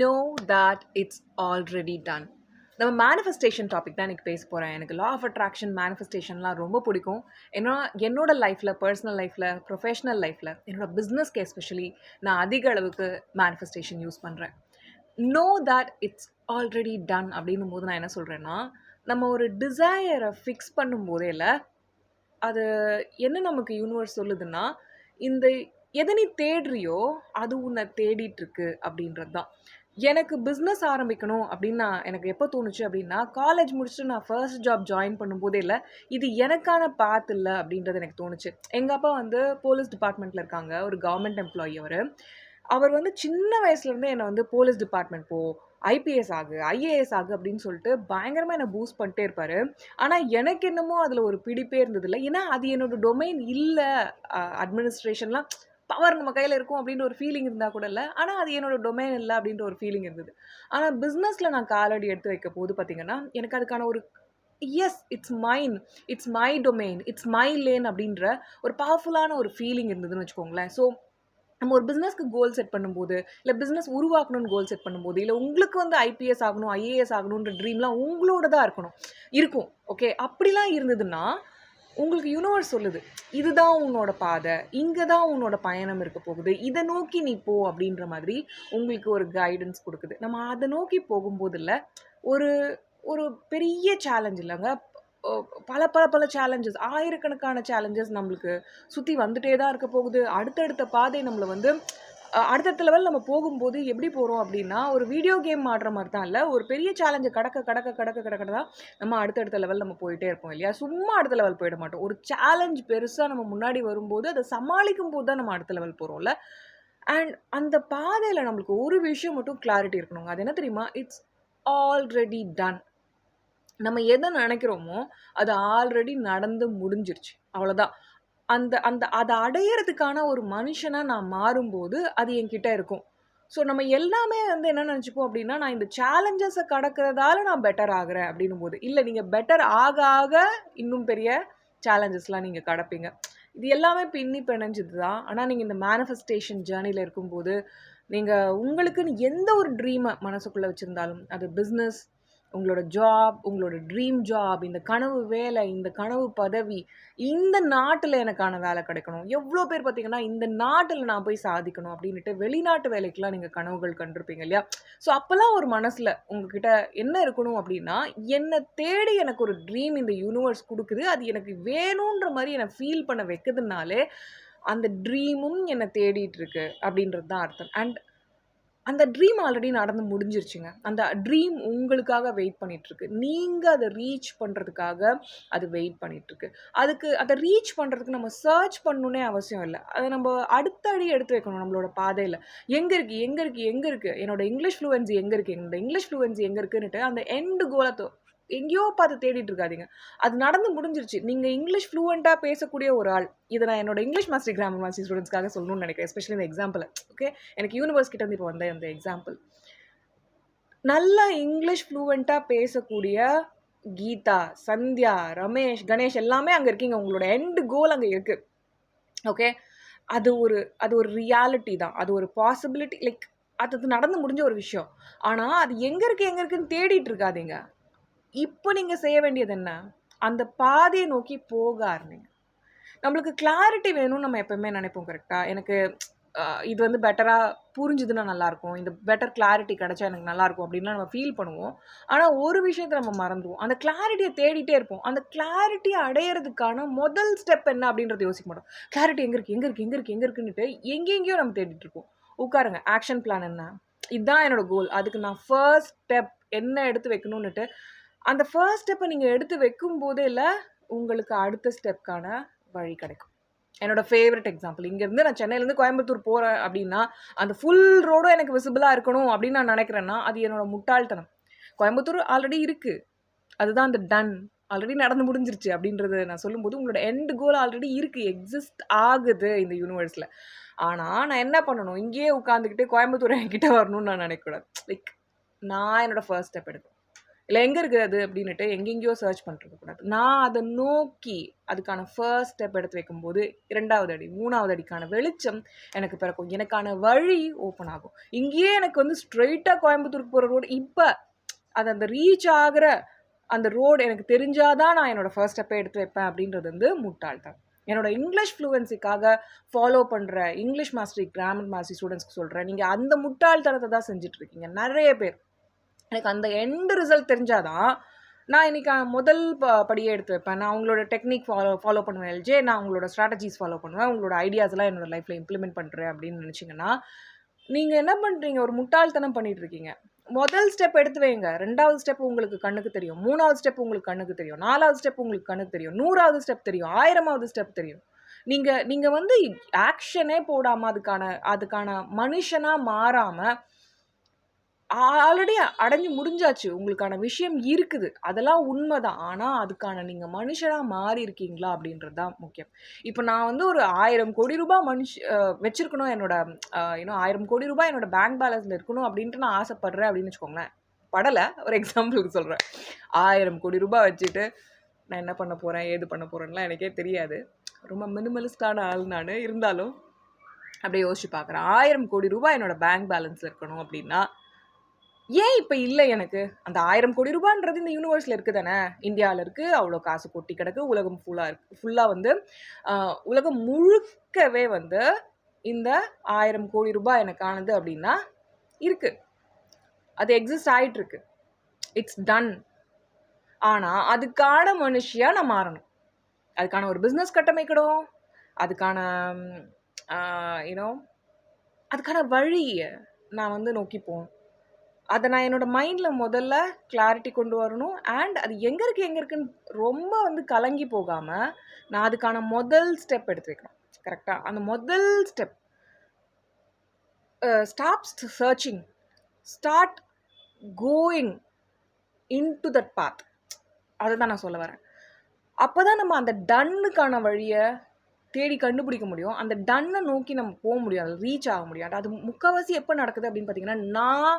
No that it's already done நம்ம manifestation topic தான் எனக்கு பேச போகிறேன் எனக்கு லா ஆஃப் அட்ராக்ஷன் மேனிஃபெஸ்டேஷன்லாம் ரொம்ப பிடிக்கும். ஏன்னா என்னோட லைஃப்பில் பர்சனல் லைஃப்பில் ப்ரொஃபஷனல் லைஃப்பில் என்னோட பிஸ்னஸ்க்கு எஸ்பெஷலி நான் அதிக அளவுக்கு மேனிஃபெஸ்டேஷன் யூஸ் பண்ணுறேன் no that it's already done அப்படின்னும் போது நான் என்ன சொல்கிறேன்னா நம்ம ஒரு டிசையரை ஃபிக்ஸ் பண்ணும்போதே இல்லை அது என்ன நமக்கு யூனிவர்ஸ் சொல்லுதுன்னா இந்த எதை நீ தேடுறியோ அது உன்னை தேடிட்டுருக்கு அப்படின்றது தான் எனக்கு பிஸ்னஸ் ஆரம்பிக்கணும் அப்படின்னு நான் எனக்கு எப்போ தோணுச்சு அப்படின்னா காலேஜ் முடிச்சுட்டு நான் ஃபர்ஸ்ட் ஜாப் ஜாயின் பண்ணும்போதே இல்லை இது எனக்கான பாத் இல்லை அப்படின்றது எனக்கு தோணுச்சு. எங்கள் அப்பா வந்து போலீஸ் டிபார்ட்மெண்ட்டில் இருக்காங்க ஒரு கவர்மெண்ட் எம்ப்ளாயி அவர். அவர் வந்து சின்ன வயசுலேருந்தே என்னை வந்து போலீஸ் டிபார்ட்மெண்ட் போ ஐபிஎஸ் ஆகு ஐஏஎஸ் ஆகு அப்படின்னு சொல்லிட்டு பயங்கரமாக என்னை பூஸ்ட் பண்ணிட்டே இருப்பார். ஆனால் எனக்கு என்னமோ அதில் ஒரு பிடிப்பே இருந்ததில்லை. ஏன்னா அது என்னோட டொமைன் இல்லை அட்மினிஸ்ட்ரேஷன்லாம் பவர் நம்ம கையில் இருக்கும் அப்படின்ற ஒரு ஃபீலிங் இருந்தால் கூட இல்லை. ஆனால் அது என்னோட டொமைன் இல்லை அப்படின்ற ஒரு ஃபீலிங் இருந்தது. ஆனால் பிஸ்னஸில் நான் காலடி எடுத்து வைக்க போது பார்த்தீங்கன்னா எனக்கு அதுக்கான ஒரு yes it's mine it's my domain it's my lane அப்படின்ற ஒரு பவர்ஃபுல்லான ஒரு ஃபீலிங் இருந்ததுன்னு வச்சுக்கோங்களேன். ஸோ நம்ம ஒரு பிஸ்னஸ்க்கு கோல் செட் பண்ணும்போது இல்லை பிஸ்னஸ் உருவாக்கணும்னு கோல் செட் பண்ணும்போது இல்லை உங்களுக்கு வந்து ஐபிஎஸ் ஆகணும் ஐஏஎஸ் ஆகணுன்ற ட்ரீம்லாம் உங்களோட தான் இருக்கணும். இருக்கும். ஓகே அப்படிலாம் இருந்ததுன்னா உங்களுக்கு யூனிவர்ஸ் சொல்லுது இதுதான் உன்னோட பாதை இங்கே தான் உன்னோட பயணம் இருக்க போகுது இதை நோக்கி நீ போ அப்படின்ற மாதிரி உங்களுக்கு ஒரு கைடன்ஸ் கொடுக்குது. நம்ம அதை நோக்கி போகும்போது இல்லை ஒரு ஒரு பெரிய சேலஞ்ச் இல்லைங்க. பல பல பல சேலஞ்சஸ் ஆயிரக்கணக்கான சேலஞ்சஸ் நம்மளுக்கு சுற்றி வந்துட்டே தான் இருக்க போகுது. அடுத்தடுத்த பாதை நம்மளை வந்து அடுத்தடுத்த லெவல் நம்ம போகும்போது எப்படி போகிறோம் அப்படின்னா ஒரு வீடியோ கேம் ஆடுற மாதிரி தான் இல்லை ஒரு பெரிய சேலஞ்சை கடக்க கடக்க கடக்க கடக்க தான் நம்ம அடுத்தடுத்த லெவல் நம்ம போயிட்டே இருப்போம் இல்லையா? சும்மா அடுத்த லெவல் போயிட மாட்டோம். ஒரு சேலஞ்ச் பெருசாக நம்ம முன்னாடி வரும்போது அதை சமாளிக்கும் போது தான் நம்ம அடுத்த லெவல் போகிறோம்ல அண்ட் அந்த பாதையில் நம்மளுக்கு ஒரு விஷயம் மட்டும் கிளாரிட்டி இருக்கணுங்க. அது என்ன தெரியுமா? இட்ஸ் ஆல்ரெடி டன் நம்ம எதை நினைக்கிறோமோ அது ஆல்ரெடி நடந்து முடிஞ்சிருச்சு. அவ்வளோதான் அந்த அந்த அதை அடையிறதுக்கான ஒரு மனுஷனாக நான் மாறும்போது அது என்கிட்ட இருக்கும். ஸோ நம்ம எல்லாமே வந்து என்ன நினச்சிப்போம் அப்படின்னா நான் இந்த சேலஞ்சஸை கடக்கிறதால நான் பெட்டர் ஆகிறேன் அப்படின்னும் போது இல்லை நீங்கள் பெட்டர் ஆக ஆக இன்னும் பெரிய சேலஞ்சஸ்லாம் நீங்கள் கடப்பீங்க. இது எல்லாமே பின்னி பிணைஞ்சது தான் ஆனால் நீங்கள் இந்த மேனிஃபெஸ்டேஷன் ஜேர்னியில் இருக்கும்போது நீங்கள் உங்களுக்குன்னு எந்த ஒரு ட்ரீமை மனசுக்குள்ளே வச்சுருந்தாலும் அது பிஸ்னஸ் உங்களோட ஜாப் உங்களோட ட்ரீம் ஜாப் இந்த கனவு வேலை இந்த கனவு பதவி இந்த நாட்டில் எனக்கான வேலை கிடைக்கணும். எவ்வளோ பேர் பார்த்தீங்கன்னா இந்த நாட்டில் நான் போய் சாதிக்கணும் அப்படின்ட்டு வெளிநாட்டு வேலைக்கெலாம் நீங்கள் கனவுகள் கண்டிருப்பீங்க இல்லையா? ஸோ அப்போல்லாம் ஒரு மனசில் உங்ககிட்ட என்ன இருக்கணும் அப்படின்னா என்னை தேடி எனக்கு ஒரு ட்ரீம் இந்த யூனிவர்ஸ் கொடுக்குது. அது எனக்கு வேணுன்ற மாதிரி என்னை ஃபீல் பண்ண வைக்கிறதுனாலே அந்த ட்ரீமும் என்னை தேடிட்டு இருக்கு அப்படின்றது தான் அர்த்தம். அண்ட் அந்த ட்ரீம் ஆல்ரெடி நடந்து முடிஞ்சிருச்சுங்க. அந்த ட்ரீம் உங்களுக்காக வெயிட் பண்ணிகிட்ருக்கு நீங்கள் அதை ரீச் பண்ணுறதுக்காக அது வெயிட் பண்ணிகிட்ருக்கு அதுக்கு அதை ரீச் பண்ணுறதுக்கு நம்ம சர்ச் பண்ணணுன்னே அவசியம் இல்லை. அதை நம்ம அடுத்த அடி எடுத்து வைக்கணும் நம்மளோட பாதையில். எங்கே இருக்குது எங்கே இருக்குது எங்கே இருக்குது என்னோட இங்கிலீஷ் ஃப்ளூவன்சி எங்கே இருக்குது என்னோட இங்கிலீஷ் ஃப்ளூவன்சி எங்கே இருக்குன்னுட்டு அந்த எண்டு கோலத்தை எங்கேயோ பார்த்து தேடிட்டு இருக்காதீங்க. அது நடந்து முடிஞ்சிருச்சு. நீங்கள் இங்கிலீஷ் ஃப்ளூவெண்ட்டாக பேசக்கூடிய ஒரு ஆள் இதை நான் என்னோட இங்கிலீஷ் மாஸ்டர் கிராமர் மாஸ்டர் ஸ்டூடெண்ட்ஸ்க்காக சொல்லணும்னு நினைக்கிறேன் எஸ்பெஷலி இந்த எக்ஸாம்பிள் ஓகே எனக்கு யூனிவர்ஸ் கிட்ட இப்போ வந்த அந்த எக்ஸாம்பிள் நல்ல இங்கிலீஷ் ஃப்ளூவெண்ட்டாக பேசக்கூடிய கீதா சந்தியா ரமேஷ் கணேஷ் எல்லாமே அங்கே இருக்கீங்க. உங்களோட எண்டு கோல் அங்கே இருக்குது ஓகே அது ஒரு அது ஒரு ரியாலிட்டி தான். அது ஒரு பாசிபிலிட்டி லைக் அது நடந்து முடிஞ்ச ஒரு விஷயம். ஆனால் அது எங்கே இருக்குது எங்கே இருக்குன்னு தேடிட்டு இருக்காதீங்க. இப்போ நீங்கள் செய்ய வேண்டியது என்ன? அந்த பாதையை நோக்கி போக ஆரம்பிங்க நம்மளுக்கு கிளாரிட்டி வேணும்னு நம்ம எப்போவுமே நினைப்போம் கரெக்டாக எனக்கு இது வந்து பெட்டராக புரிஞ்சுதுன்னா நல்லாயிருக்கும் இந்த பெட்டர் கிளாரிட்டி கிடச்சா எனக்கு நல்லாயிருக்கும் அப்படின்லாம் நம்ம ஃபீல் பண்ணுவோம். ஆனால் ஒரு விஷயத்தை நம்ம மறந்துடுவோம். அந்த கிளாரிட்டியை தேடிட்டே இருப்போம். அந்த கிளாரிட்டியை அடையிறதுக்கான முதல் ஸ்டெப் என்ன அப்படின்றத யோசிக்க மாட்டோம். கிளாரிட்டி எங்கே இருக்குது எங்கே இருக்குது எங்கே இருக்குது எங்கே இருக்குன்னுட்டு எங்கெங்கேயோ நம்ம தேடிட்டுருப்போம் உட்காருங்க. ஆக்ஷன் பிளான் என்ன? இதுதான் என்னோடய கோல் அதுக்கு நான் ஃபர்ஸ்ட் ஸ்டெப் என்ன எடுத்து வைக்கணுன்னுட்டு அந்த ஃபர்ஸ்ட் ஸ்டெப்பை நீங்கள் எடுத்து வைக்கும் போதே இல்லை உங்களுக்கு அடுத்த ஸ்டெப்க்கான வழி கிடைக்கும். என்னோடய ஃபேவரட் எக்ஸாம்பிள் இங்கேருந்து நான் சென்னையிலேருந்து கோயம்புத்தூர் போகிறேன் அப்படின்னா அந்த ஃபுல் ரோடும் எனக்கு விசிபிளாக இருக்கணும் அப்படின்னு நான் நினைக்கிறேன்னா அது என்னோட முட்டாள்தனம். கோயம்புத்தூர் ஆல்ரெடி இருக்குது அதுதான் அந்த டன் ஆல்ரெடி நடந்து முடிஞ்சிருச்சு அப்படின்றத நான் சொல்லும்போது உங்களோட எண்ட் கோல் ஆல்ரெடி இருக்குது எக்ஸிஸ்ட் ஆகுது இந்த யூனிவர்ஸில் ஆனால் நான் என்ன பண்ணணும்? இங்கேயே உட்காந்துக்கிட்டு கோயம்புத்தூர் என்கிட்ட வரணும்னு நான் நினைக்கக்கூடாது. லைக் நான் என்னோடய ஃபர்ஸ்ட் ஸ்டெப் எடுக்கணும். இல்லை எங்கே இருக்குது அது அப்படின்னுட்டு எங்கெங்கேயோ சர்ச் பண்ணுறது கூடாது நான் அதை நோக்கி அதுக்கான ஃபர்ஸ்ட் ஸ்டெப் எடுத்து வைக்கும்போது இரண்டாவது அடி மூணாவது அடிக்கான வெளிச்சம் எனக்கு பிறக்கும். எனக்கான வழி ஓப்பன் ஆகும். இங்கேயே எனக்கு வந்து ஸ்ட்ரெயிட்டாக கோயம்புத்தூருக்கு போகிற ரோடு இப்போ அது அந்த ரீச் ஆகிற அந்த ரோடு எனக்கு தெரிஞ்சாதான் நான் என்னோடய ஃபர்ஸ்ட் ஸ்டெப்பை எடுத்து வைப்பேன் அப்படின்றது வந்து முட்டாள்தான் என்னோட இங்கிலீஷ் ஃப்ளூவன்சிக்காக ஃபாலோ பண்ணுற இங்கிலீஷ் மாஸ்டரி கிராமர் மாஸ்டரி ஸ்டூடெண்ட்ஸ்க்கு சொல்கிறேன் நீங்கள் அந்த முட்டாள்தனத்தை தான் செஞ்சிட்ருக்கீங்க நிறைய பேர். எனக்கு அந்த எண்டு ரிசல்ட் தெரிஞ்சாதான் நான் இன்றைக்கி முதல் ப படியே எடுத்து வைப்பேன். நான் உங்களோட டெக்னிக் ஃபாலோ ஃபாலோ பண்ணுவேன். எல்ஜே நான் உங்களோட ஸ்ட்ராட்டஜிஸ் ஃபாலோ பண்ணுவேன். உங்களோட ஐடியாஸ்லாம் என்னோட லைஃப்பில் இம்ப்ளிமெண்ட் பண்ணுறேன் அப்படின்னு நினச்சிங்கன்னா நீங்கள் என்ன பண்ணுறீங்க ஒரு முட்டாள்தனம் பண்ணிகிட்ருக்கீங்க முதல் ஸ்டெப் எடுத்து வைங்க. ரெண்டாவது ஸ்டெப் உங்களுக்கு கண்ணுக்கு தெரியும். மூணாவது ஸ்டெப் உங்களுக்கு கண்ணுக்கு தெரியும். நாலாவது ஸ்டெப் உங்களுக்கு கண்ணுக்கு தெரியும். நூறாவது ஸ்டெப் தெரியும். ஆயிரமாவது ஸ்டெப் தெரியும். நீங்கள் நீங்கள் வந்து ஆக்ஷனே போடாமல் அதுக்கான அதுக்கான மனுஷனாக மாறாமல் ஆல்ரெடி அடைஞ்சு முடிஞ்சாச்சு. உங்களுக்கான விஷயம் இருக்குது. அதெல்லாம் உண்மைதான். ஆனால் அதுக்கான நீங்கள் மனுஷனாக மாறி இருக்கீங்களா அப்படின்றது தான் முக்கியம். இப்போ நான் வந்து ஒரு ஆயிரம் கோடி ரூபாய் மனுஷ வச்சுருக்கணும். என்னோட இன்னும் ஆயிரம் கோடி ரூபாய் என்னோட பேங்க் பேலன்ஸில் இருக்கணும் அப்படின்ட்டு நான் ஆசைப்பட்றேன் அப்படின்னு வச்சுக்கோங்களேன். படலை. ஒரு எக்ஸாம்பிளுக்கு சொல்கிறேன் ஆயிரம் கோடி ரூபாய் வச்சுட்டு நான் என்ன பண்ண போகிறேன் ஏது பண்ண போகிறேன்லாம் எனக்கே தெரியாது. ரொம்ப மினிமலிஸ்டான ஆள் நான். இருந்தாலும் அப்படியே யோசிச்சு பார்க்குறேன். ஆயிரம் கோடி ரூபாய் என்னோட பேங்க் பேலன்ஸில் இருக்கணும் அப்படின்னா ஏன் இப்போ இல்லை எனக்கு? அந்த ஆயிரம் கோடி ரூபான்றது இந்த யூனிவர்ஸில் இருக்குது தானே இந்தியாவில் இருக்குது அவ்வளோ காசு கொட்டி கிடக்கு உலகம் ஃபுல்லாக இருக்குது ஃபுல்லாக வந்து உலகம் முழுக்கவே வந்து இந்த ஆயிரம் கோடி ரூபாய் எனக்கானது அப்படின்னா இருக்குது அது எக்ஸிஸ்ட் ஆகிட்டுருக்கு இட்ஸ் டன் ஆனால் அதுக்கான மனுஷியாக நான் மாறணும். அதுக்கான ஒரு பிஸ்னஸ் கட்டமைக்கணும். அதுக்கான யூனோ அதுக்கான வழியை நான் வந்து நோக்கி போகணும். அதை நான் என்னோடய மைண்டில் முதல்ல கிளாரிட்டி கொண்டு வரணும். அண்ட் அது எங்கே இருக்குது எங்கே இருக்குன்னு ரொம்ப வந்து கலங்கி போகாமல் நான் அதுக்கான முதல் ஸ்டெப் எடுத்து வைக்கணும். கரெக்டாக அந்த முதல் step stop searching start going into that path அதை தான் நான் சொல்ல வரேன். அப்போ தான் நம்ம அந்த டன்னுக்கான வழியை தேடி கண்டுபிடிக்க முடியும். அந்த டன்னை நோக்கி நம்ம போக முடியும். அது ரீச் ஆக முடியும் அது முக்கால்வாசி எப்போ நடக்குது அப்படின்னு பார்த்தீங்கன்னா நான்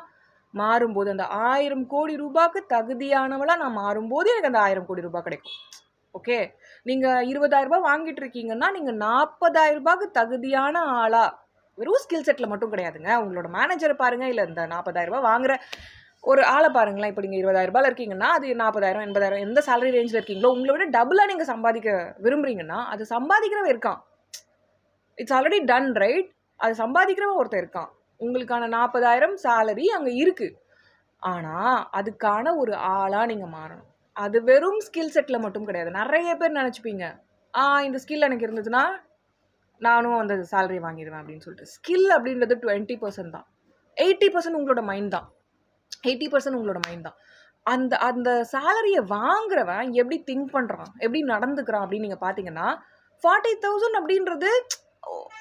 மாறும்போது அந்த ஆயிரம் கோடி ரூபாய்க்கு தகுதியானவளாக நான் மாறும்போது எனக்கு அந்த ஆயிரம் கோடி ரூபாய் கிடைக்கும். ஓகே? நீங்கள் இருபதாயிரரூபா வாங்கிட்டு இருக்கீங்கன்னா நீங்கள் நாற்பதாயிரம் ரூபாய்க்கு தகுதியான ஆளாக வெறும் ஸ்கில் செட்டில் மட்டும் கிடையாதுங்க. உங்களோட மேனேஜரை பாருங்கள் இல்லை இந்த நாற்பதாயிரரூபா வாங்குற ஒரு ஆளை பாருங்களேன். இப்போ நீங்கள் இருபதாயிரரூபாயில் இருக்கீங்கன்னா அது நாற்பதாயிரம் எண்பதாயிரம் எந்த சேலரி ரேஞ்சில் இருக்கீங்களோ உங்களை விட டபுளாக நீங்கள் சம்பாதிக்க விரும்புறீங்கன்னா அது சம்பாதிக்கிறவன் இருக்கான். இட்ஸ் ஆல்ரெடி டன் ரைட் அது சம்பாதிக்கிறவன் ஒருத்தர் இருக்கான். உங்களுக்கான நாற்பதாயிரம் சேலரி அங்கே இருக்குது ஆனால் அதுக்கான ஒரு ஆளாக நீங்கள் மாறணும். அது வெறும் ஸ்கில் செட்டில் மட்டும் கிடையாது. நிறைய பேர் நினச்சிப்பீங்க ஆ இந்த ஸ்கில் எனக்கு இருந்ததுன்னா நானும் அந்த சேலரி வாங்கிடுவேன் அப்படின்னு சொல்லிட்டு. ஸ்கில் அப்படின்றது டுவெண்ட்டி பர்சன்ட் தான். எயிட்டி பர்சன்ட் உங்களோட மைண்ட் தான். எயிட்டி பர்சன்ட் உங்களோட மைண்ட் தான். அந்த அந்த சேலரியை வாங்குறவன் எப்படி திங்க் பண்ணுறான் எப்படி நடந்துக்கிறான்? அப்படின்னு நீங்கள் பார்த்தீங்கன்னா ஃபார்ட்டி தௌசண்ட் அப்படின்றது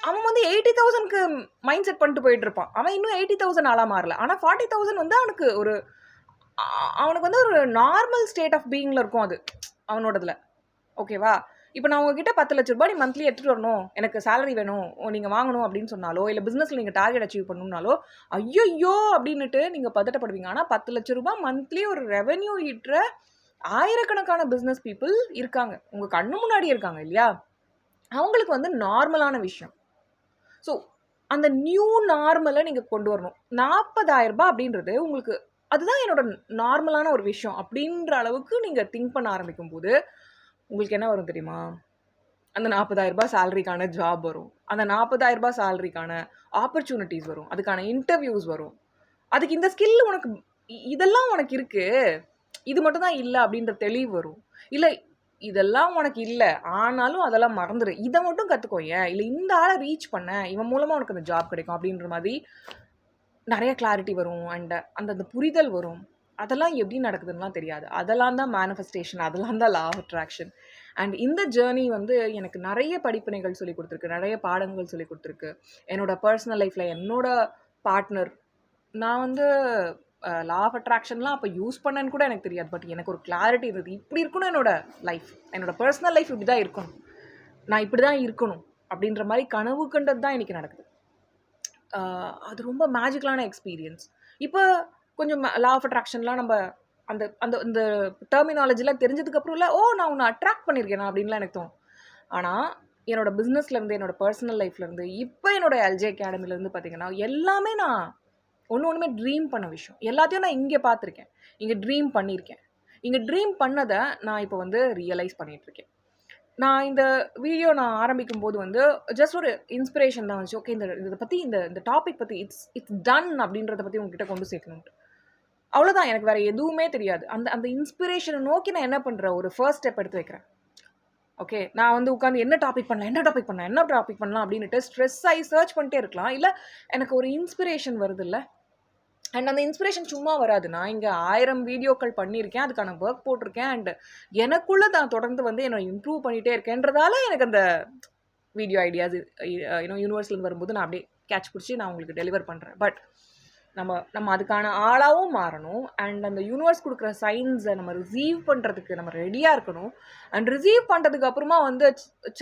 அவன் வந்து எயிட்டி தௌசண்ட்க்கு மைண்ட் செட் பண்ணிட்டு போயிட்டு இருப்பான். அவன் இன்னும் எயிட்டி தௌசண்ட் ஆளாக மாறல. ஆனால் ஃபார்ட்டி தௌசண்ட் வந்து அவனுக்கு ஒரு அவனுக்கு வந்து ஒரு நார்மல் ஸ்டேட் ஆஃப் பீயிங்கில் இருக்கும் அது. அவனோடதுல. ஓகேவா இப்போ நான் உங்ககிட்ட பத்து லட்ச ரூபாய் நீ மந்த்லி எடுத்துகிட்டு வரணும். எனக்கு சேலரி வேணும். நீங்கள் வாங்கணும் அப்படின்னு சொன்னாலோ இல்லை பிஸ்னஸில் நீங்கள் டார்கெட் அச்சீவ் பண்ணணும்னாலோ ஐயோ அப்படின்னுட்டு நீங்கள் பதட்டப்படுவீங்க. ஆனால் பத்து லட்ச ரூபாய் மந்த்லி ஒரு ரெவென்யூ ஈட்டுற ஆயிரக்கணக்கான பிஸ்னஸ் பீப்புள் இருக்காங்க. உங்கள் கண்ணு முன்னாடி இருக்காங்க இல்லையா? அவங்களுக்கு வந்து நார்மலான விஷயம். ஸோ அந்த நியூ நார்மலை நீங்கள் கொண்டு வரணும். நாற்பதாயிரரூபா அப்படின்றது உங்களுக்கு அதுதான் என்னோட நார்மலான ஒரு விஷயம் அப்படின்ற அளவுக்கு நீங்கள் திங்க் பண்ண ஆரம்பிக்கும் போது உங்களுக்கு என்ன வரும் தெரியுமா? அந்த நாற்பதாயிரரூபா சேலரிக்கான ஜாப் வரும். அந்த நாற்பதாயிரரூபா சேலரிக்கான ஆப்பர்ச்சுனிட்டிஸ் வரும். அதுக்கான இன்டர்வியூஸ் வரும். அதுக்கு இந்த ஸ்கில் உனக்கு இதெல்லாம் உனக்கு இருக்குது இது மட்டும் தான் இல்லை அப்படின்ற தெளிவு வரும். இல்லை இதெல்லாம் உனக்கு இல்லை. ஆனாலும் அதெல்லாம் மறந்துடு இதை மட்டும் கற்றுக்கோ ஏன்? இல்லை இந்த ஆளை ரீச் பண்ண இவன் மூலமாக உனக்கு அந்த ஜாப் கிடைக்கும் அப்படின்ற மாதிரி நிறைய கிளாரிட்டி வரும். அண்ட் அந்த அந்த புரிதல் வரும். அதெல்லாம் எப்படி நடக்குதுன்னெலாம் தெரியாது. அதெல்லாம் தான் மேனிஃபெஸ்டேஷன் அதெல்லாம் தான் லா ஆஃப் அட்ராக்ஷன் அண்ட் இந்த ஜேர்னி வந்து எனக்கு நிறைய படிப்பினைகள் சொல்லி கொடுத்துருக்கு. நிறைய பாடங்கள் சொல்லி கொடுத்துருக்கு. என்னோடய பர்சனல் லைஃப்பில் என்னோட பார்ட்னர் நான் வந்து லா ஆஃப் அட்ராக்ஷன்லாம் அப்போ யூஸ் பண்ணேன்னு கூட எனக்கு தெரியாது. பட் எனக்கு ஒரு கிளாரிட்டி இருந்தது. இப்படி இருக்கணும் என்னோட லைஃப் என்னோட பர்சனல் லைஃப் இப்படி தான் இருக்கணும். நான் இப்படி தான் இருக்கணும் அப்படின்ற மாதிரி கனவு கண்டது தான் இன்றைக்கி நடக்குது. அது ரொம்ப மேஜிக்கலான எக்ஸ்பீரியன்ஸ் இப்போ கொஞ்சம் லா ஆஃப் அட்ராக்ஷன்லாம் நம்ம அந்த அந்த இந்த டெர்மினாலஜிலாம் தெரிஞ்சதுக்கப்புறம்ல ஓ நான் உன்னை அட்ராக்ட் பண்ணியிருக்கேனா அப்படின்லாம் எனக்கு தோணும். ஆனால் என்னோடய பிஸ்னஸ்லேருந்து என்னோட பர்சனல் லைஃப்லேருந்து இப்போ என்னோட எல்ஜே அகாடமிலேருந்து பார்த்தீங்கன்னா எல்லாமே நான் ஒன்று ஒன்றுமே ட்ரீம் பண்ண விஷயம். எல்லாத்தையும் நான் இங்கே பார்த்துருக்கேன். இங்கே ட்ரீம் பண்ணியிருக்கேன். இங்கே ட்ரீம் பண்ணதை நான் இப்போ வந்து ரியலைஸ் பண்ணிகிட்ருக்கேன் நான் இந்த வீடியோ நான் ஆரம்பிக்கும் போது வந்து ஜஸ்ட் ஒரு இன்ஸ்பிரேஷன் தான் வந்துச்சு. ஓகே இந்த இதை பற்றி இந்த இந்த டாபிக் பற்றி இட்ஸ் இட்ஸ் டன் அப்படின்றத பற்றி உங்ககிட்ட கொண்டு சேர்க்கணுன்ட்டு அவ்வளோதான் எனக்கு வேறு எதுவுமே தெரியாது. அந்த அந்த இன்ஸ்பிரேஷனை நோக்கி நான் என்ன பண்ணுறேன் ஒரு ஃபர்ஸ்ட் ஸ்டெப் எடுத்து வைக்கிறேன். ஓகே நான் வந்து உட்காந்து என்ன டாபிக் பண்ணலாம் என்ன டாபிக் பண்ணலாம் என்ன டாபிக் பண்ணலாம் அப்படின்ட்டு ஸ்ட்ரெஸ் ஆகி சர்ச் பண்ணிட்டே இருக்கலாம். இல்லை எனக்கு ஒரு இன்ஸ்பிரேஷன் வருது இல்லை அண்ட் அந்த இன்ஸ்பிரேஷன் சும்மா வராது. நான் இங்கே ஆயிரம் வீடியோக்கள் பண்ணியிருக்கேன் அதுக்கான ஒர்க் போட்டிருக்கேன் அண்ட் எனக்குள்ளே நான் தொடர்ந்து வந்து என்னை இம்ப்ரூவ் பண்ணிகிட்டே இருக்கேன்றதால எனக்கு அந்த வீடியோ ஐடியாஸ் இன்னும் யூனிவர்ஸ்லேருந்து வரும்போது நான் அப்படியே கேட்ச் பிடிச்சி நான் உங்களுக்கு டெலிவர் பண்ணுறேன் பட் நம்ம நம்ம அதுக்கான ஆளாகவும் மாறணும். அண்ட் அந்த யூனிவர்ஸ் கொடுக்குற சைன்ஸை நம்ம ரிசீவ் பண்ணுறதுக்கு நம்ம ரெடியாக இருக்கணும். அண்ட் ரிசீவ் பண்ணுறதுக்கு அப்புறமா வந்து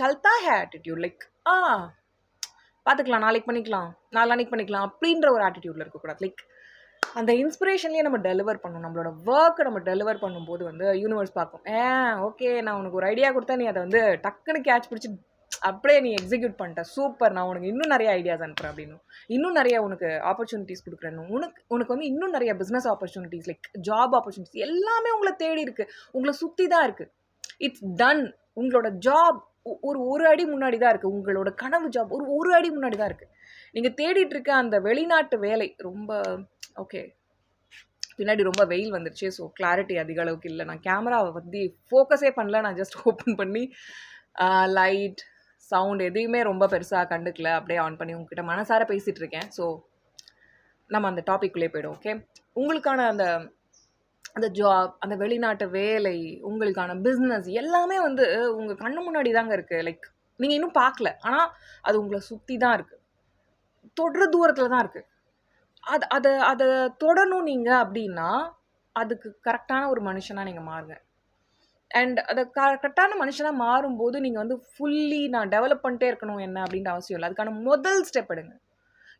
சல்தா ஹே ஆட்டிடியூட் லைக் ஆ பார்த்துக்கலாம் நாளைக்கு பண்ணிக்கலாம் நாளானைக்கு பண்ணிக்கலாம் அப்படின்ற ஒரு ஆட்டிடியூடில் இருக்கக்கூடாது. லைக் அந்த இன்ஸ்பிரேஷன்லேயே நம்ம டெலிவர் பண்ணணும். நம்மளோட ஒர்க்கை நம்ம டெலிவர் பண்ணும்போது வந்து யூனிவர்ஸ் பார்க்கும். ஏ ஓகே நான் உனக்கு ஒரு ஐடியா கொடுத்தா நீ அதை வந்து டக்குன்னு கேட்ச் பிடிச்சி அப்படியே நீ எக்ஸிக்யூட் பண்ணிட்ட. சூப்பர் நான் உனக்கு இன்னும் நிறைய ஐடியாஸ் அனுப்புகிறேன் அப்படின்னு. இன்னும் நிறைய உனக்கு ஆப்பர்ச்சுனிட்டிஸ் கொடுக்குறேன்னு உனக்கு உனக்கு வந்து இன்னும் நிறைய business opportunities like job opportunities எல்லாமே உங்களை தேடி இருக்குது உங்களை சுற்றி தான் இருக்குது இட்ஸ் டன் உங்களோட ஜாப் ஒரு ஒரு அடி முன்னாடி தான் இருக்குது உங்களோட கனவு ஜாப் ஒரு ஒரு அடி முன்னாடி தான் இருக்குது நீங்கள் தேடிட்டு இருக்க அந்த வெளிநாட்டு வேலை ரொம்ப ஓகே பின்னாடி ரொம்ப வெயில் வந்துருச்சு. ஸோ கிளாரிட்டி அதிக அளவுக்கு இல்லை. நான் கேமராவை பற்றி ஃபோக்கஸே பண்ணல. நான் ஜஸ்ட் ஓப்பன் பண்ணி uh, லைட் சவுண்ட் எதையுமே ரொம்ப பெருசாக கண்டுக்கல. அப்படியே ஆன் பண்ணி உங்ககிட்ட மனசார பேசிகிட்டு இருக்கேன் ஸோ நம்ம அந்த டாபிக்குள்ளே போய்டும் ஓகே உங்களுக்கான அந்த அந்த ஜாப் அந்த வெளிநாட்டு வேலை உங்களுக்கான பிஸ்னஸ் எல்லாமே வந்து உங்கள் கண்ணு முன்னாடி தாங்க இருக்குது லைக் நீங்கள் இன்னும் பார்க்கல. ஆனால் அது உங்களை சுற்றி தான் இருக்குது தொடர தூரத்தில் தான் இருக்குது அது அதை அதை தொடணும் நீங்கள் அப்படின்னா அதுக்கு கரெக்டான ஒரு மனுஷனாக நீங்கள் மாறுங்க. அண்ட் அதை கரெக்டான மனுஷனாக மாறும்போது நீங்கள் வந்து ஃபுல்லி நான் டெவலப் பண்ணிட்டே இருக்கணும் என்ன அப்படின்ற அவசியம் இல்லை. அதுக்கான முதல் ஸ்டெப் எடுங்க.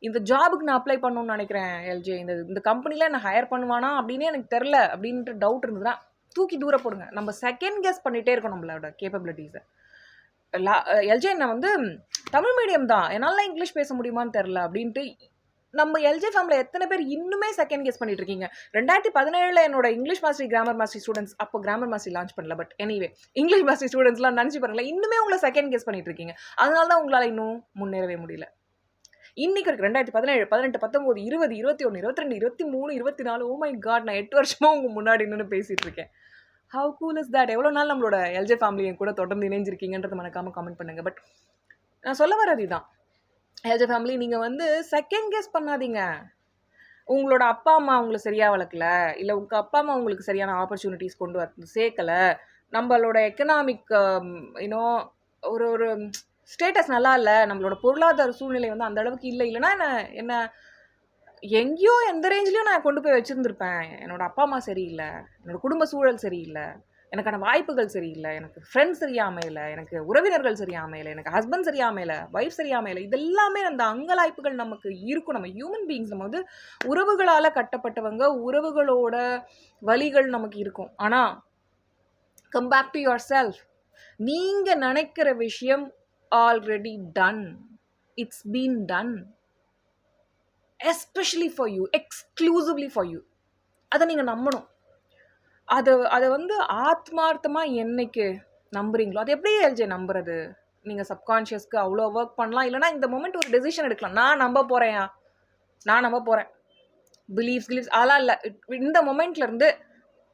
இந்த ஜாபுக்கு நான் அப்ளை பண்ணணும்னு நினைக்கிறேன் எல்ஜே இந்த இந்த கம்பெனியில் நான் ஹையர் பண்ணுவானா அப்படின்னே எனக்கு தெரில அப்படின்ட்டு டவுட் இருந்ததுன்னா தூக்கி தூர போடுங்க. நம்ம செகண்ட் கெஸ் பண்ணிகிட்டே இருக்கணும் நம்மளோட கேப்பபிலிட்டிஸை லா எல்ஜே நான் வந்து தமிழ் மீடியம் தான். என்னால் இங்கிலீஷ் பேச முடியுமான்னு தெரில அப்படின்ட்டு நம்ம எல்ஜே ஃபேமில் எத்தனை பேர் இன்னுமே செகண்ட் கெஸ் பண்ணிட்டு இருக்கீங்க ரெண்டாயிரத்தி பதினேழில் என்னோட English mastery grammar mastery students அப்போ கிராமர் மாஸ்டரி லான்ச் பண்ணல பட் எனிவே இங்கிலீஷ் மாஸ்டரி ஸ்டூடெண்ட்ஸ்லாம் நினச்சி பாருங்களேன் இன்னுமே உங்களை செகண்ட் கெஸ் பண்ணிட்டு இருக்கீங்க அதனால தான் உங்களால் இன்னும் முன்னேறவே முடியல. இன்னைக்கு இருக்கு ரெண்டாயிரத்தி பதினேழு பதினெட்டு பத்தொம்போது இருபது இருபத்தி ஒன்று இருபத்தி ரெண்டு இருபத்தி மூணு இருபத்தி நாலு ஓ oh மை காட் நான் எட்டு வருஷமாக உங்கள் முன்னாடி நின்று பேசிகிட்டு இருக்கேன். ஹவு கூல் இஸ் தட் எவ்வளோ நாள் நம்மளோட எல்ஜே ஃபேமிலியை கூட தொடர்ந்து இணைஞ்சிருக்கீங்கன்றதை மறக்காமல் கமெண்ட் பண்ணுங்கள் பட் நான் சொல்ல வர்றது இதுதான் எல்ஜே ஃபேமிலி நீங்கள் வந்து செகண்ட் கெஸ் பண்ணாதீங்க. உங்களோட அப்பா அம்மா உங்களை சரியாக வளர்க்கல இல்லை உங்கள் அப்பா அம்மா உங்களுக்கு சரியான ஆப்பர்ச்சுனிட்டிஸ் கொண்டு வந்து சேர்க்கலை நம்மளோட எக்கனாமிக் யூனோ um, ஒரு ஒரு ஸ்டேட்டஸ் நல்லா இல்லை நம்மளோட பொருளாதார சூழ்நிலை வந்து அந்த அளவுக்கு இல்லை இல்லைன்னா என்ன என்ன எங்கேயோ எந்த ரேஞ்சிலையும் நான் கொண்டு போய் வச்சுருந்துருப்பேன். என்னோட அப்பா அம்மா சரியில்லை என்னோட குடும்ப சூழல் சரியில்லை. எனக்கான வாய்ப்புகள் சரியில்லை எனக்கு ஃப்ரெண்ட்ஸ் சரியாமையில் எனக்கு உறவினர்கள் சரியாமையில் எனக்கு ஹஸ்பண்ட் சரியாமையில் ஒய்ஃப் சரியாமையில் இதெல்லாமே அந்த அங்கலாய்ப்புகள் நமக்கு இருக்கும். நம்ம ஹியூமன் பீயிங்ஸ் நம்ம வந்து உறவுகளால் கட்டப்பட்டவங்க உறவுகளோட வழிகள் நமக்கு இருக்கும். ஆனால் come back to yourself நீங்கள் நினைக்கிற விஷயம் already done it's been done especially for you exclusively for you அதை நீங்கள் நம்பணும். அதை அதை வந்து ஆத்மார்த்தமாக என்னைக்கு நம்புறீங்களோ அது எப்படி எல்ஜே நம்புறது? நீங்கள் சப்கான்ஷியஸ்க்கு அவ்வளோ ஒர்க் பண்ணலாம். இல்லைனா இந்த மூமெண்ட் ஒரு டெசிஷன் எடுக்கலாம். நான் நம்ப போகிறேன் நான் நம்ப போகிறேன் பிலீஃப்ஸ் கிலீஃப்ஸ் அதெல்லாம் இல்லை. இந்த மொமெண்ட்லேருந்து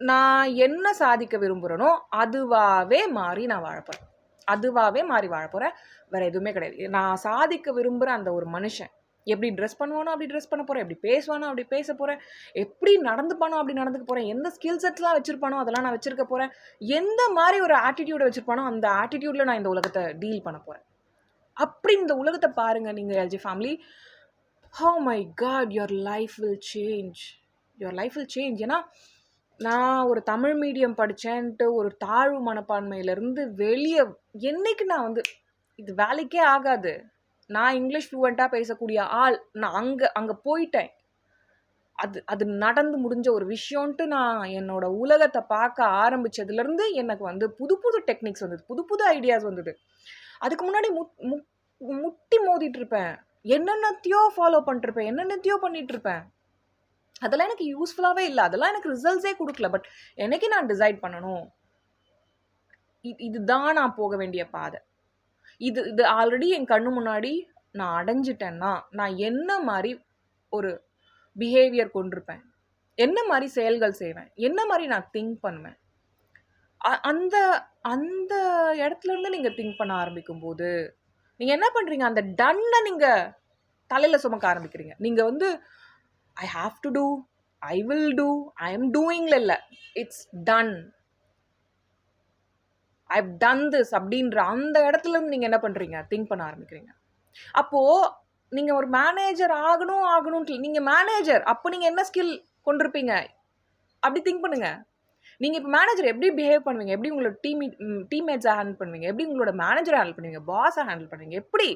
நான் என்ன சாதிக்க விரும்புகிறேனோ அதுவாகவே மாறி நான் வாழ போகிறேன் அதுவாகவே மாறி வாழ போகிறேன் வேறு எதுவுமே கிடையாது. நான் சாதிக்க விரும்புகிற அந்த ஒரு மனுஷன் எப்படி ட்ரெஸ் பண்ணுவானோ அப்படி ட்ரெஸ் பண்ண போகிறேன் எப்படி பேசுவானோ அப்படி பேச போகிறேன் எப்படி நடந்துப்பானோ அப்படி நடந்துக்க போகிறேன் எந்த ஸ்கில் செட்லாம் வச்சுருப்பானோ அதெல்லாம் நான் வச்சுருக்க போகிறேன் எந்த மாதிரி ஒரு ஆட்டிடியூடை வச்சுருப்பானோ அந்த ஆட்டிடியூடில் நான் இந்த உலகத்தை டீல் பண்ண போகிறேன் அப்படி இந்த உலகத்தை பாருங்கள் நீங்கள் LG family oh my God your life will change your life will change ஏன்னா நான் ஒரு தமிழ் மீடியம் படித்தேன்ட்டு ஒரு தாழ்வு மனப்பான்மையிலேருந்து வெளியே என்னைக்கு நான் வந்து இது வேலைக்கே ஆகாது. நான் இங்கிலீஷ் ஃப்ளூவெண்ட்டாக பேசக்கூடிய ஆள் நான் அங்கே அங்கே போயிட்டேன். அது அது நடந்து முடிஞ்ச ஒரு விஷயம்ன்ட்டு நான் என்னோட உலகத்தை பார்க்க ஆரம்பித்ததுலேருந்து எனக்கு வந்து புது புது டெக்னிக்ஸ் வந்தது. புது புது ஐடியாஸ் வந்தது. அதுக்கு முன்னாடி முட் மு முட்டி மோதிட்டு இருப்பேன் என்னென்னத்தையோ ஃபாலோ பண்ணிட்டுருப்பேன். என்னென்னத்தையோ பண்ணிகிட்ருப்பேன் அதெல்லாம் எனக்கு யூஸ்ஃபுல்லாகவே இல்லை. அதெல்லாம் எனக்கு ரிசல்ட்ஸே கொடுக்கல. பட் எனக்கு நான் டிசைட் பண்ணணும். இதுதான் நான் போக வேண்டிய பாதை. இது இது ஆல்ரெடி என் கண்ணு முன்னாடி நான் அடைஞ்சிட்டேன்னா நான் என்ன மாதிரி ஒரு பிஹேவியர் கொண்டிருப்பேன்? என்ன மாதிரி செயல்கள் செய்வேன்? என்ன மாதிரி நான் திங்க் பண்ணுவேன்? அந்த அந்த இடத்துலருந்து நீங்கள் திங்க் பண்ண ஆரம்பிக்கும் போது நீங்கள் என்ன பண்ணுறீங்க அந்த டன்னை நீங்கள் தலையில் சுமக்க ஆரம்பிக்கிறீங்க. நீங்கள் வந்து I have to do I will do I am டூயிங்ல இல்லை. It's done I've done this அப்படின்ற அந்த இடத்துல இருந்து நீங்கள் என்ன பண்ணுறீங்க திங்க் பண்ண ஆரம்பிக்கிறீங்க. அப்போது நீங்கள் ஒரு மேனேஜர் ஆகணும் ஆகணும்னு நீங்கள் மேனேஜர் அப்போ நீங்கள் என்ன ஸ்கில் கொண்டிருப்பீங்க? அப்படி திங்க் பண்ணுங்கள் நீங்கள் இப்போ மேனேஜர் எப்படி பிஹேவ் பண்ணுவீங்க? எப்படி உங்களோட டீம் டீம்மேட்ஸை ஹேண்டில் பண்ணுவீங்க? எப்படி உங்களோட மேனேஜரை ஹேண்டில் பண்ணுவீங்க? பாஸை ஹேண்டில் பண்ணுவீங்க? எப்படி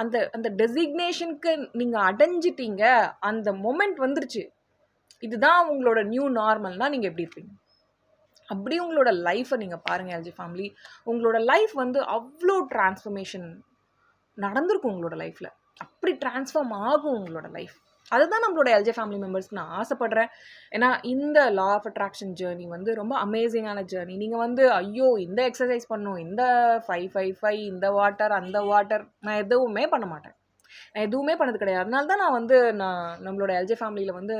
அந்த அந்த டெசிக்னேஷனுக்கு நீங்கள் அடைஞ்சிட்டீங்க? அந்த மொமெண்ட் வந்துருச்சு. இதுதான் உங்களோட நியூ நார்மல்னால் நீங்கள் எப்படி இருப்பீங்க? அப்படி உங்களோட லைஃப்பை நீங்கள் பாருங்கள் எல்ஜி ஃபேமிலி உங்களோட லைஃப் வந்து அவ்வளோ டிரான்ஸ்ஃபர்மேஷன் நடந்திருக்கும் உங்களோட லைஃப்பில் அப்படி ட்ரான்ஸ்ஃபார்ம் ஆகும் உங்களோட லைஃப் அதுதான் நம்மளோட எல்ஜே ஃபேமிலி மெம்பர்ஸ் நான் ஆசைப்படுறேன். ஏன்னா இந்த லா ஆஃப் அட்ராக்ஷன் ஜேர்னி வந்து ரொம்ப அமேசிங்கான ஜேர்னி நீங்கள் வந்து ஐயோ இந்த எக்ஸசைஸ் பண்ணும் இந்த ஃபைவ் ஃபைவ் ஃபைவ் இந்த வாட்டர் அந்த வாட்டர் நான் எதுவுமே பண்ண மாட்டேன். நான் எதுவுமே பண்ணது கிடையாது. அதனால தான் நான் வந்து நான் நம்மளோட எல்ஜே ஃபேமிலியில் வந்து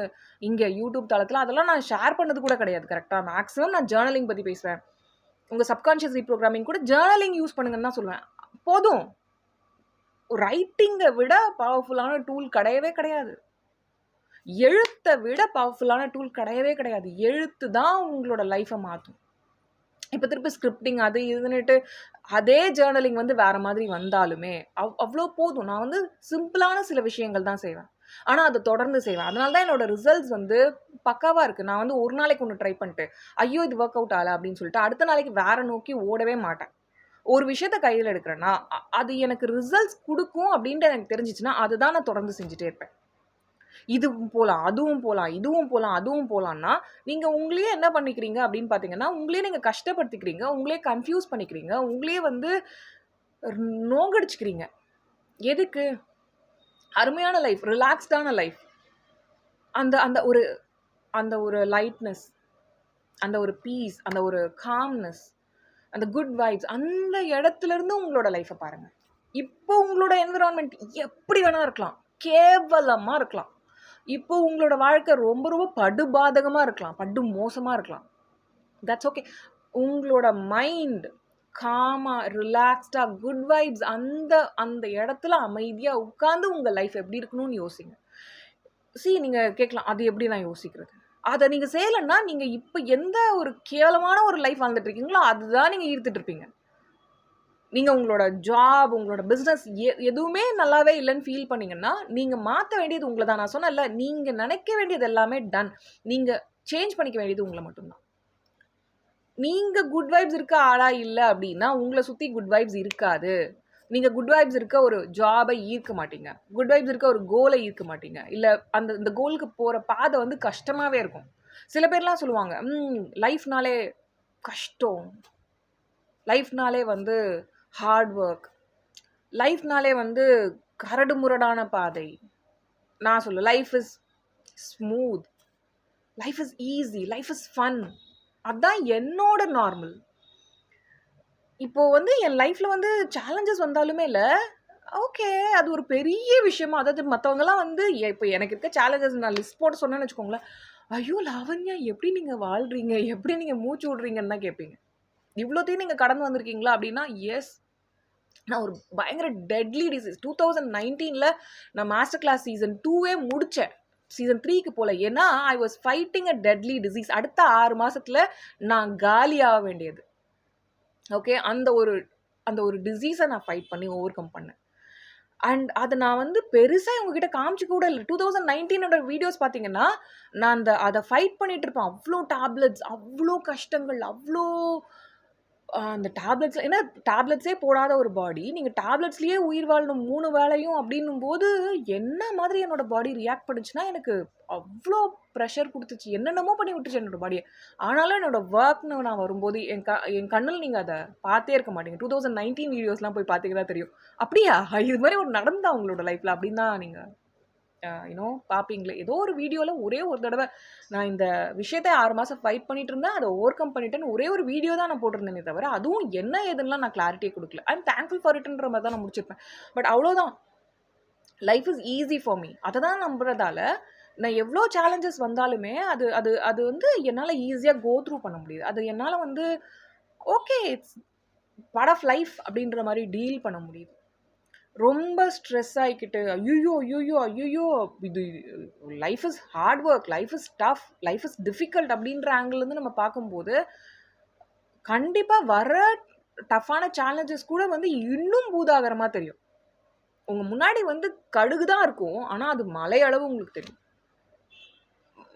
இங்கே யூடியூப் தளத்தில் அதெல்லாம் நான் ஷேர் பண்ணது கூட கிடையாது கரெக்டாக மேக்ஸிமம் நான் ஜேர்னலிங் பற்றி பேசுவேன். உங்கள் சப்கான்ஷியஸ் ரீப்ரோக்ராமிங் கூட ஜேர்னலிங் யூஸ் பண்ணுங்கன்னு தான் சொல்லுவேன். போதும். ரைட்டிங்கை விட பவர்ஃபுல்லான டூல் கிடையவே கிடையாது. எழுத்தை விட பவர்ஃபுல்லான டூல் கிடையவே கிடையாது. எழுத்து தான் உங்களோட லைஃப்பை மாற்றும் இப்போ திருப்பி ஸ்கிரிப்டிங் அது இதுன்னுட்டு அதே ஜேர்னலிங் வந்து வேறு மாதிரி வந்தாலுமே அவ் அவ்வளோ போதும். நான் வந்து சிம்பிளான சில விஷயங்கள் தான் செய்வேன். ஆனால் அதை தொடர்ந்து செய்வேன். அதனால தான் என்னோட ரிசல்ட்ஸ் வந்து பக்காவாக இருக்குது நான் வந்து ஒரு நாளைக்கு ஒன்று ட்ரை பண்ணிட்டு ஐயோ இது ஒர்க் அவுட் ஆகலை அப்படின்னு சொல்லிட்டு அடுத்த நாளைக்கு வேற நோக்கி ஓடவே மாட்டேன். ஒரு விஷயத்த கையில் எடுக்கிறேன்னா அது எனக்கு ரிசல்ட்ஸ் கொடுக்கும் அப்படின்ட்டு எனக்கு தெரிஞ்சிச்சுன்னா அதுதான் நான் தொடர்ந்து செஞ்சுட்டே இருப்பேன். இதுவும் போகலாம் அதுவும் போகலாம் இதுவும் போகலாம் அதுவும் போகலான்னா நீங்கள் உங்களையே என்ன பண்ணிக்கிறீங்க அப்படின்னு பார்த்தீங்கன்னா உங்களையே நீங்கள் கஷ்டப்படுத்திக்கிறீங்க உங்களே கன்ஃபியூஸ் பண்ணிக்கிறீங்க உங்களே வந்து நோங்கடிச்சுக்கிறீங்க. எதுக்கு? அருமையான லைஃப் ரிலாக்ஸ்டான லைஃப் அந்த அந்த ஒரு அந்த ஒரு லைட்னஸ் அந்த ஒரு பீஸ் அந்த ஒரு காம்னஸ் அந்த குட் வைப்ஸ் அந்த இடத்துலேருந்து உங்களோட லைஃப்பை பாருங்கள் இப்போ உங்களோட என்விரான்மெண்ட் எப்படி வேணால் இருக்கலாம் கேவலமாக இருக்கலாம். இப்போ உங்களோட வாழ்க்கை ரொம்ப ரொம்ப படுபாதகமாக இருக்கலாம். படு மோசமாக இருக்கலாம். தட்ஸ் ஓகே உங்களோட மைண்ட் காமாக ரிலாக்ஸ்டாக குட் வைப்ஸ் அந்த அந்த இடத்துல அமைதியாக உட்காந்து உங்கள் லைஃப் எப்படி இருக்கணும்னு யோசிங்க. சி நீங்கள் கேட்கலாம் அது எப்படி நான் யோசிக்கிறது? அதை நீங்கள் செய்யலைன்னா நீங்கள் இப்போ எந்த ஒரு கேவலமான ஒரு லைஃப் வாழ்ந்துட்டு இருக்கீங்களோ அதுதான் நீங்கள் ஈர்த்துட்டு இருப்பீங்க. நீங்கள் உங்களோட ஜாப் உங்களோட பிஸ்னஸ் எ எதுவுமே நல்லாவே இல்லைன்னு ஃபீல் பண்ணீங்கன்னா நீங்கள் மாற்ற வேண்டியது உங்களை தான். நான் சொன்னல நீங்கள் நினைக்க வேண்டியது எல்லாமே டன் நீங்கள் சேஞ்ச் பண்ணிக்க வேண்டியது உங்களை மட்டும்தான். நீங்கள் குட் வைப்ஸ் இருக்க ஆளா இல்லை அப்படின்னா உங்களை சுற்றி குட் வைப்ஸ் இருக்காது. நீங்கள் குட் வைப்ஸ் இருக்க ஒரு ஜாபை ஈர்க்க மாட்டீங்க. குட் வைப்ஸ் இருக்க ஒரு கோலை ஈர்க்க மாட்டீங்க. இல்லை அந்த இந்த கோலுக்கு போகிற பாதை வந்து கஷ்டமாகவே இருக்கும். சில பேர்லாம் சொல்லுவாங்க ம் லைஃப்னாலே கஷ்டம். லைஃப்னாலே வந்து ஹார்ட் ஒர்க் லைஃப்னாலே வந்து கரடு முரடான பாதை. நான் சொல்ல life is smooth life is easy life is fun அதுதான் என்னோட நார்மல் இப்போ வந்து என் லைஃப்பில் வந்து சேலஞ்சஸ் வந்தாலுமே இல்லை ஓகே அது ஒரு பெரிய விஷயமா. அதாவது மற்றவங்கலாம் வந்து இப்போ எனக்கு இருக்க சேலஞ்சஸ் நான் லிஸ்ட் போட்டு சொன்னேன்னு வச்சுக்கோங்களேன் ஐயோ லாவண்யா எப்படி நீங்கள் வாழ்கிறீங்க எப்படி நீங்கள் மூச்சு விட்றீங்கன்னு தான் கேட்பீங்க. இவ்வளோத்தையும் நீங்கள் கடந்து வந்திருக்கீங்களா அப்படின்னா எஸ் நான் ஒரு பயங்கர டெட்லி டிசீஸ் டூ தௌசண்ட் நைன்டீனில் நான் மாஸ்டர் கிளாஸ் சீசன் டூவே முடித்தேன் சீசன் த்ரீக்கு போல. ஏன்னா I was fighting a deadly disease அடுத்த ஆறு மாதத்தில் நான் காலியாக வேண்டியது. ஓகே அந்த ஒரு அந்த ஒரு டிசீஸை நான் ஃபைட் பண்ணி ஓவர் கம் பண்ணேன். அண்ட் அதை நான் வந்து பெருசாக உங்ககிட்ட காமிச்சு கூட இல்லை. டூ தௌசண்ட் நைன்டீனோட வீடியோஸ் பார்த்தீங்கன்னா நான் அந்த அதை ஃபைட் பண்ணிகிட்டு இருப்பேன். அவ்வளோ டேப்லெட்ஸ் அவ்வளோ கஷ்டங்கள் அவ்வளோ அந்த டேப்லெட்ஸ் ஏன்னா டேப்லெட்ஸே போடாத ஒரு பாடி, நீங்கள் டேப்லெட்ஸ்லேயே உயிர் வாழணும் மூணு வேலையும் அப்படின்னும் போது என்ன மாதிரி என்னோட பாடி ரியாக்ட் பண்ணுச்சுன்னா, எனக்கு அவ்வளோ ப்ரெஷர் கொடுத்துச்சு என்னென்னமோ பண்ணி விட்டுச்சு என்னோடய பாடியை ஆனாலும் என்னோடய ஒர்க்னு நான் வரும்போது, என் க என் கண்ணில் நீங்கள் அதை பார்த்தே இருக்க மாட்டீங்க. 2019 வீடியோஸ்லாம் போய் பார்த்தீங்கன்னா தெரியும். "அப்படியா? இது மாதிரி ஒரு நடந்தா உங்களோட லைஃப்பில் அப்படின்னு தான் நீங்கள் யூனோ பார்ப்பீங்களே. ஏதோ ஒரு வீடியோவில் ஒரே ஒரு தடவை நான் இந்த விஷயத்த ஆறு மாதம் ஃபைட் பண்ணிட்டு இருந்தேன். அதை ஓவர் கம் பண்ணிட்டேன்னு ஒரே ஒரு வீடியோ தான் நான் போட்டிருந்தேனே தவிர, அதுவும் என்ன ஏதுன்னுலாம் நான் கிளாரிட்டியை கொடுக்கல ஐ தேங்க்ஃபுல் ஃபார் இட்ன்ற மாதிரி தான் நான் முடிச்சிருப்பேன். பட் அவ்வளோதான் life is easy for me. அதை தான் நம்புறதால, நான் எவ்வளோ சேலஞ்சஸ் வந்தாலுமே, அது அது அது வந்து என்னால் ஈஸியாக கோ த்ரூ பண்ண முடியுது. அது என்னால் வந்து okay it's part of life அப்படின்ற மாதிரி டீல் பண்ண முடியுது. ரொம்ப ஸ்ட்ரெஸ் ஆகிக்கிட்டு ஐயோ ஐயோ ஐயோ இது life is hard work life is tough. Life is difficult" அப்படின்ற ஆங்கிலேருந்து நம்ம பார்க்கும்போது, கண்டிப்பாக வர டஃப்பான சேலஞ்சஸ் கூட வந்து இன்னும் பூதாகரமாக தெரியும். உங்கள் முன்னாடி வந்து கடுகு தான் இருக்கும். ஆனால் அது மலை அளவு உங்களுக்கு தெரியும்.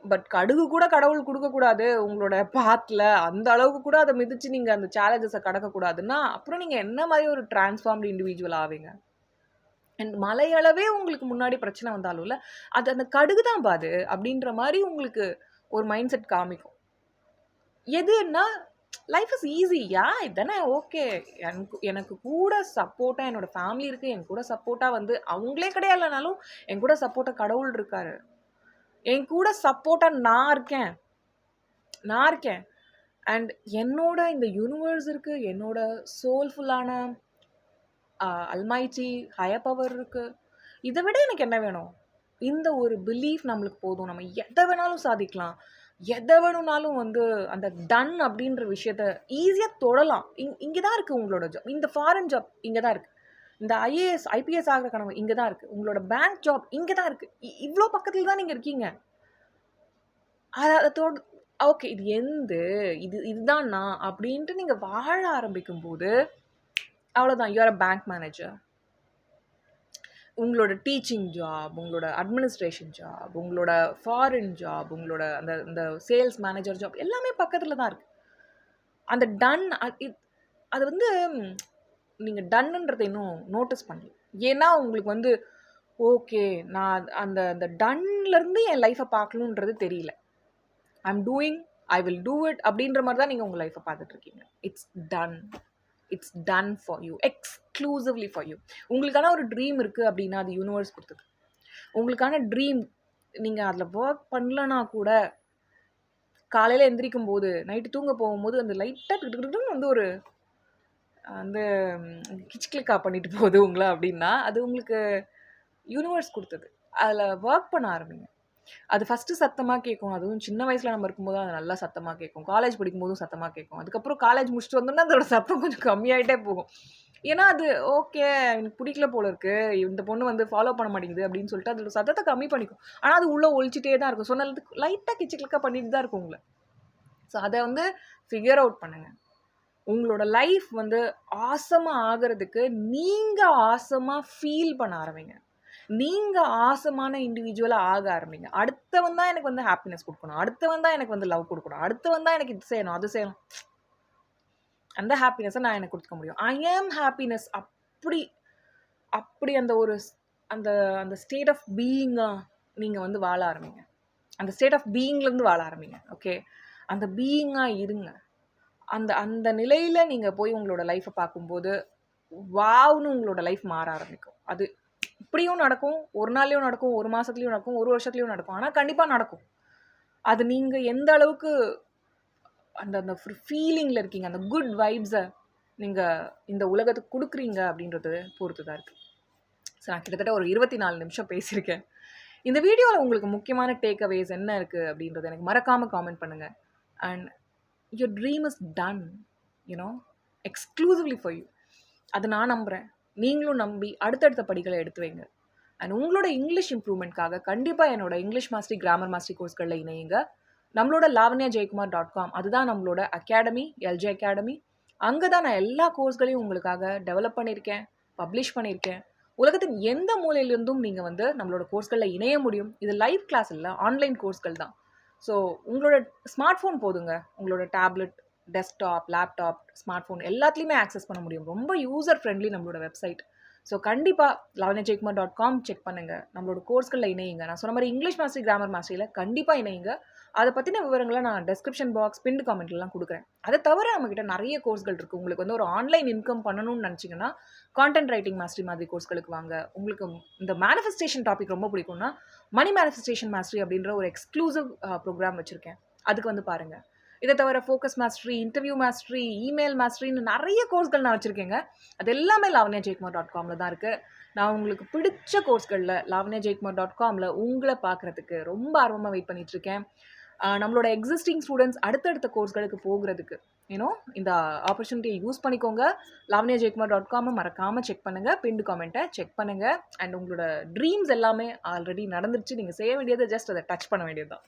பட் கடுகு கூட கடவுள் கொடுக்கக்கூடாது உங்களோட பாத்தில் அந்த அளவுக்கு கூட அதை மிதித்து நீங்கள் அந்த சேலஞ்சஸை கடக்கக்கூடாதுன்னா, அப்புறம் நீங்கள் என்ன மாதிரி ஒரு டிரான்ஸ்ஃபார்ம்டு இண்டிவிஜுவல் ஆவீங்க? அண்ட் மலையளவே உங்களுக்கு முன்னாடி பிரச்சனை வந்தாலும்ல, அது அந்த கடுகு தான் பாது அது மாதிரி உங்களுக்கு ஒரு மைண்ட் செட் காமிக்கும். எதுன்னா, லைஃப் இஸ் ஈஸியா இதுதானே ஓகே. எனக்கு எனக்கு கூட சப்போர்ட்டாக என்னோட ஃபேமிலி இருக்கு. என் கூட சப்போர்ட்டாக வந்து அவங்களே கிடையாதுனாலும், என் கூட சப்போர்ட்டாக கடவுள் இருக்காரு. என் கூட சப்போர்ட்டாக நான் இருக்கேன். நான் இருக்கேன். அண்ட் என்னோட இந்த யூனிவர்ஸ் இருக்கு. என்னோட சோல்ஃபுல்லான அ ஹையர் பவர் இருக்குது இதை விட எனக்கு என்ன வேணும்? இந்த ஒரு பிலீஃப் நம்மளுக்கு போதும். நம்ம எதை வேணாலும் சாதிக்கலாம். எதை வேணும்னாலும் வந்து அந்த டன் அப்படின்ற விஷயத்த ஈஸியாக தொடலாம். இங் இங்கே தான் இருக்குது உங்களோட ஜாப். இந்த ஃபாரின் ஜாப் இங்கே தான் இருக்குது இந்த ஐஏஎஸ், ஐபிஎஸ் ஆகிற கனவு இங்கே தான் இருக்குது உங்களோட பேங்க் ஜாப் இங்கே தான் இருக்குது இ பக்கத்தில் தான் நீங்கள் இருக்கீங்க. அதை தொட் ஓகே இது எந்த இது இதுதான் நான் நீங்கள் வாழ ஆரம்பிக்கும்போது, அவ்வளோதான் you are a bank manager. உங்களோட டீச்சிங் ஜாப், உங்களோட அட்மினிஸ்ட்ரேஷன் ஜாப், உங்களோட ஃபாரின் ஜாப், உங்களோட அந்த இந்த சேல்ஸ் மேனேஜர் ஜாப் எல்லாமே பக்கத்தில் தான் இருக்குது அந்த டன் அது வந்து நீங்கள் டன்னுன்றதை இன்னும் நோட்டீஸ் பண்ணல. ஏன்னா, உங்களுக்கு வந்து ஓகே நான் அந்த அந்த டன்லேருந்து என் லைஃப்பை பார்க்கணுன்றது தெரியல. I am doing, I will do it அப்படின்ற மாதிரி தான் நீங்கள் உங்கள் லைஃப்பை பார்த்துட்டு இருக்கீங்க. It's done. It's done for you. Exclusively for you. உங்களுக்கான ஒரு ட்ரீம் இருக்குது அப்படின்னா அது யூனிவர்ஸ் கொடுத்தது உங்களுக்கான ட்ரீம் நீங்கள் அதில் ஒர்க் பண்ணலனா கூட, காலையில் எந்திரிக்கும் போது நைட்டு தூங்க போகும்போது அந்த லைட்டாக வந்து ஒரு வந்து கிச் கிளிக்கா பண்ணிட்டு போகுது உங்களை அப்படின்னா அது உங்களுக்கு யூனிவர்ஸ் கொடுத்தது அதில் ஒர்க் பண்ண ஆரம்பிங்க. அது ஃபஸ்ட்டு சத்தமாக கேட்கும். அதுவும் சின்ன வயசில் நம்ம இருக்கும்போது அது நல்லா சத்தமாக கேட்கும். காலேஜ் படிக்கும்போதும் சத்தமாக கேட்கும். அதுக்கப்புறம் காலேஜ் முடிச்சுட்டு வந்தோன்னா அதோட சத்தம் கொஞ்சம் கம்மியாயிட்டே போகும். ஏன்னா, அது ஓகே எனக்கு பிடிக்கல போல இருக்கு. இந்த பொண்ணு வந்து ஃபாலோ பண்ண மாட்டேங்குது அப்படின்னு சொல்லிட்டு அதோட சத்தத்தை கம்மி பண்ணிக்கும். ஆனால் அது உள்ளே ஒழிச்சிட்டே தான் இருக்கும். சொன்னதுக்கு லைட்டாக கிச்சு கிளக்கா பண்ணிட்டு தான் இருக்கும் உங்களை ஸோ அதை வந்து ஃபிகர் அவுட் பண்ணுங்கள் உங்களோட லைஃப் வந்து ஆசமாக ஆகிறதுக்கு நீங்கள் ஆசமாக ஃபீல் பண்ண ஆரம்பிங்க. நீங்கள் ஆசமான இண்டிவிஜுவலாக ஆக ஆரம்பிங்க. அடுத்தவன் தான் எனக்கு வந்து ஹாப்பினஸ் கொடுக்கணும் அடுத்தவன் தான் எனக்கு வந்து லவ் கொடுக்கணும் அடுத்தவன் தான் எனக்கு இது செய்யணும், அது செய்யணும். அந்த ஹாப்பினஸை நான் எனக்கு கொடுக்க முடியும். ஐ ஆம் ஹாப்பினஸ் அப்படி அப்படி அந்த ஒரு அந்த அந்த ஸ்டேட் ஆஃப் பீயிங்காக நீங்கள் வந்து வாழ ஆரம்பிங்க. அந்த ஸ்டேட் ஆஃப் பீயிங்லேருந்து வாழ ஆரம்பிங்க. ஓகே. அந்த பீயிங்காக இருங்க. அந்த அந்த நிலையில் நீங்கள் போய் உங்களோட லைஃப்பை பார்க்கும்போது, வாவ்னு உங்களோட லைஃப் மாற ஆரம்பிக்கும். அது இப்படியும் நடக்கும். ஒரு நாள்லையும் நடக்கும். ஒரு மாதத்துலையும் நடக்கும். ஒரு வருஷத்துலையும் நடக்கும். ஆனால் கண்டிப்பாக நடக்கும். அது நீங்கள் எந்த அளவுக்கு அந்த அந்த ஃபீலிங்கில் இருக்கீங்க. அந்த குட் வைப்ஸை நீங்கள் இந்த உலகத்துக்கு கொடுக்குறீங்க அப்படின்றது பொறுத்து தான் இருக்குது ஸோ நான் கிட்டத்தட்ட ஒரு 24 நிமிஷம் பேசியிருக்கேன். இந்த வீடியோவில் உங்களுக்கு முக்கியமான டேக் அவேஸ் என்ன இருக்குது அப்படின்றத எனக்கு மறக்காமல் காமெண்ட் பண்ணுங்கள் and your dream is done. You know exclusively for you. அது நான் நம்புகிறேன் நீங்களும் நம்பி அடுத்தடுத்த படிகளை எடுத்து வைங்க. அண்ட் உங்களோட இங்கிலீஷ் இம்ப்ரூவ்மெண்ட்காக கண்டிப்பாக என்னோட இங்கிலீஷ் மாஸ்டரி, கிராமர் மாஸ்டரி கோர்ஸ்களில் இணையுங்க. நம்மளோட லாவண்யா ஜெயக்குமார் டாட் காம் அதுதான் நம்மளோட அகாடமி, எல்ஜே அகாடமி. அங்கே தான் நான் எல்லா கோர்ஸ்களையும் உங்களுக்காக டெவலப் பண்ணியிருக்கேன். பப்ளிஷ் பண்ணியிருக்கேன். உலகத்தின் எந்த மூலையிலிருந்தும் நீங்கள் வந்து நம்மளோட கோர்ஸ்களில் இணைய முடியும். இது லைவ் கிளாஸ் இல்லை ஆன்லைன் கோர்ஸ்கள் தான். ஸோ உங்களோட ஸ்மார்ட் ஃபோன் போதுங்க. உங்களோட tablet, desktop laptop smart phone எல்லாத்துலேயுமே ஆக்சஸ் பண்ண முடியும். ரொம்ப யூசர் ஃப்ரெண்ட்லி நம்மளோட வெப்சைட் ஸோ கண்டிப்பாக லவனே ஜெய்குமார் டாட் காம் செக் பண்ணுங்கள் நம்மளோட கோர்ஸ்களில் இணையுங்க. நான் சொன்ன மாதிரி இங்கிலீஷ் மாஸ்டரி கிராமர் மாஸ்டரியில் கண்டிப்பாக இணையுங்க. அதை பற்றின விவரங்களை நான் டெஸ்கிரிப்ஷன் பாக்ஸ் பின் காமெண்ட்லாம் கொடுக்குறேன். அதை தவிர நம்மக்கிட்ட நிறைய கோர்ஸ்கள் இருக்குது உங்களுக்கு வந்து ஒரு ஆன்லைன் இன்கம் பண்ணணும்னு நினச்சிங்கன்னா கான்டென்ட் ரைட்டிங் மாஸ்டரி மாதிரி கோர்ஸ்களுக்கு வாங்க. உங்களுக்கு இந்த மேனிஃபெஸ்டேஷன் டாபிக் ரொம்ப பிடிக்கும்னா மணி மேனிஃபெஸ்டேஷன் மாஸ்டரி அப்படின்ற ஒரு எக்ஸ்க்ளூசிவ் ப்ரோக்ராம் வச்சுருக்கேன். அதுக்கு வந்து பாருங்கள் இதை தவிர focus mastery interview mastery email மாஸ்டரின்னு நிறைய கோர்ஸ்கள் நான் வச்சுருக்கேங்க. அது எல்லாமே லாவண்யா ஜெயக்குமார் டாட் காமில் தான் இருக்குது நான் உங்களுக்கு பிடிச்ச கோர்ஸ்களில் லாவண்யா ஜெயக்குமார் டாட் காமில் உங்களை பார்க்குறதுக்கு ரொம்ப ஆர்வமாக வெயிட் பண்ணிகிட்ருக்கேன் நம்மளோட எக்ஸிஸ்டிங் ஸ்டூடெண்ட்ஸ் அடுத்தடுத்த கோர்ஸ்களுக்கு போகிறதுக்கு யூனோ இந்த ஆப்பர்ச்சுனிட்டியை யூஸ் பண்ணிக்கோங்க. லாவண்யா ஜெயக்குமார் டாட் காமை மறக்காமல் செக் பண்ணுங்கள் பிண்டு காமெண்ட்டை செக் பண்ணுங்கள் அண்ட் உங்களோட ட்ரீம்ஸ் எல்லாமே ஆல்ரெடி நடந்துருச்சு. நீங்கள் செய்ய வேண்டியது ஜஸ்ட் அதை டச் பண்ண வேண்டியது தான்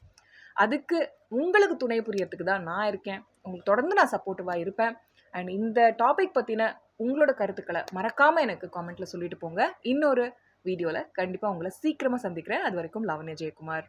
அதுக்கு உங்களுக்கு துணை புரியறதுக்கு தான் நான் இருக்கேன். உங்களுக்கு தொடர்ந்து நான் சப்போர்ட்டிவாக இருப்பேன். அண்ட் இந்த டாபிக் பற்றின உங்களோட கருத்துக்களை மறக்காமல் எனக்கு காமெண்ட்டில் சொல்லிட்டு போங்க. இன்னொரு வீடியோவில் கண்டிப்பாக உங்களை சீக்கிரமாக சந்திக்கிறேன். அது வரைக்கும் லவனே ஜெயக்குமார்